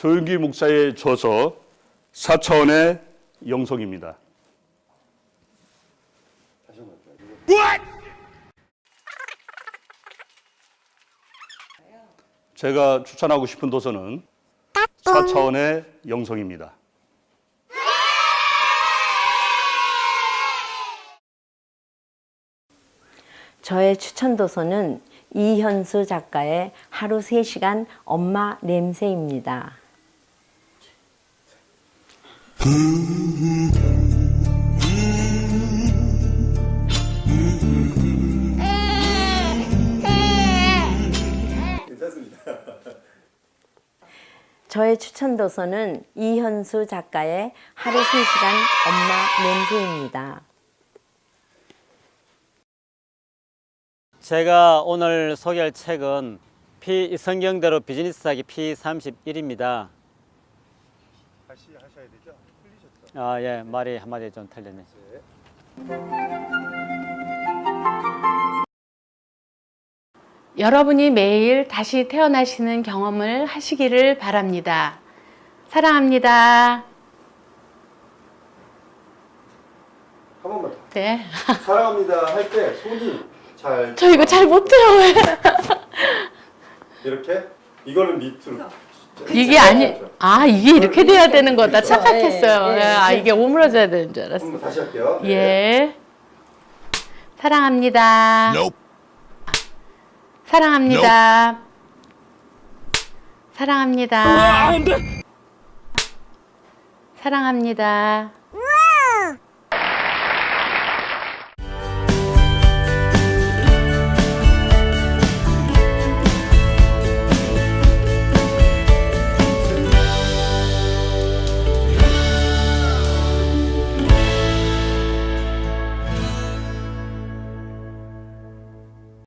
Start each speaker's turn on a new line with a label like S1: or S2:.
S1: 조윤기 목사의 저서 4차원의 영성입니다. 제가 추천하고 싶은 도서는 4차원의 영성입니다.
S2: 저의 추천 도서는 이현수 작가의 하루 3시간 엄마 냄새입니다. 저의 추천 도서는 이현수 작가의 하루 3시간 엄마 냄새입니다.
S3: 제가 오늘 소개할 책은 피 성경대로 비즈니스 하기 P31입니다.
S4: 다시 하셔야 되죠? 틀리셨죠?
S3: 아, 예, 말이 한마디 좀 틀렸네.
S5: 여러분이 매일 다시 태어나시는 경험을 하시기를 바랍니다. 사랑합니다.
S4: 한 번만 더.
S5: 네.
S4: 사랑합니다 할 때 손이 잘
S5: 저 이거 잘 못해요. 왜?
S4: 이렇게 이거는 밑으로
S5: 이게 아니, 아, 이게 이렇게 돼야 되는 거다. 착각했어요.
S2: 예, 예,
S5: 예, 아, 이게 오므러져야 되는 줄 알았어.
S4: 다시 할게요. 네.
S5: 예. 사랑합니다. 사랑합니다. 사랑합니다. 사랑합니다.